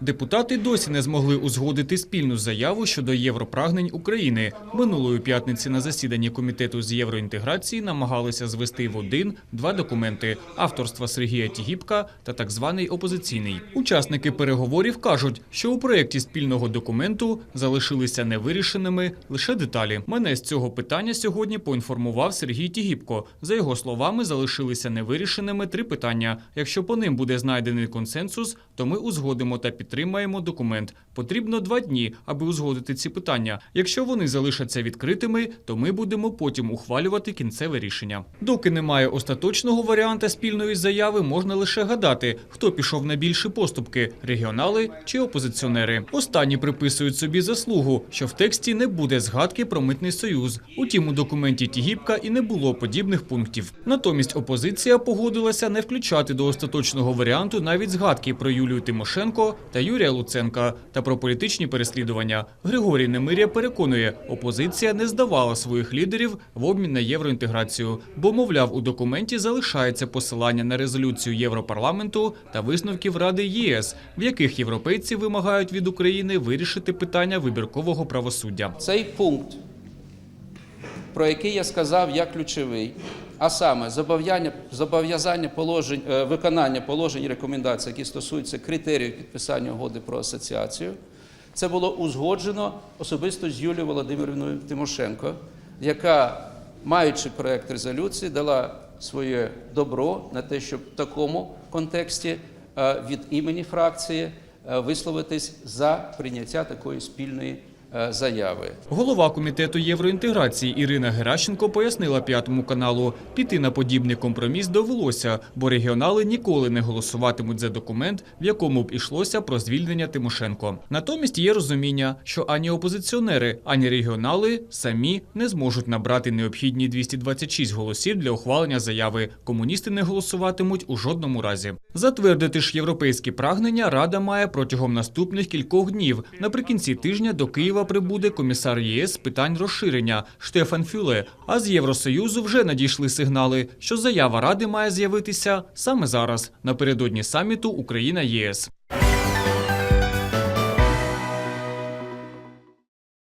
Депутати досі не змогли узгодити спільну заяву щодо європрагнень України. Минулої п'ятниці на засіданні комітету з євроінтеграції намагалися звести в один два документи авторства Сергія Тігіпка та так званий опозиційний. Учасники переговорів кажуть, що у проєкті спільного документу залишилися невирішеними лише деталі. Мене з цього питання сьогодні поінформував Сергій Тігіпко. За його словами, залишилися невирішеними три питання. Якщо по ним буде знайдений консенсус, то ми узгодимо та підтримаємо документ. Потрібно два дні, аби узгодити ці питання. Якщо вони залишаться відкритими, то ми будемо потім ухвалювати кінцеве рішення. Доки немає остаточного варіанта спільної заяви, можна лише гадати, хто пішов на більші поступки регіонали чи опозиціонери. Останні приписують собі заслугу, що в тексті не буде згадки про митний союз. Утім, у документі Тігіпка і не було подібних пунктів. Натомість опозиція погодилася не включати до остаточного варіанту навіть згадки про Юлію Тимошенко та Юрія Луценка та про політичні переслідування. Григорій Немиря переконує, опозиція не здавала своїх лідерів в обмін на євроінтеграцію, бо, мовляв, у документі залишається посилання на резолюцію Європарламенту та висновків Ради ЄС, в яких європейці вимагають від України вирішити питання вибіркового правосуддя. Цей пункт, про який я сказав, як ключовий, а саме зобов'язання, положень, е, виконання положень і рекомендацій, які стосуються критеріїв підписання угоди про асоціацію, це було узгоджено особисто з Юлією Володимирівною Тимошенко, яка, маючи проект резолюції, дала своє добро на те, щоб в такому контексті е, від імені фракції е, висловитись за прийняття такої спільної заяви. Голова комітету євроінтеграції Ірина Геращенко пояснила п'ятому каналу, піти на подібний компроміс довелося, бо регіонали ніколи не голосуватимуть за документ, в якому б ішлося про звільнення Тимошенко. Натомість є розуміння, що ані опозиціонери, ані регіонали самі не зможуть набрати необхідні 226 голосів для ухвалення заяви. Комуністи не голосуватимуть у жодному разі. Затвердити ж європейські прагнення Рада має протягом наступних кількох днів. Наприкінці тижня до Прибуде комісар ЄС з питань розширення Штефан Фюле. А з Євросоюзу вже надійшли сигнали, що заява Ради має з'явитися саме зараз, напередодні саміту Україна ЄС.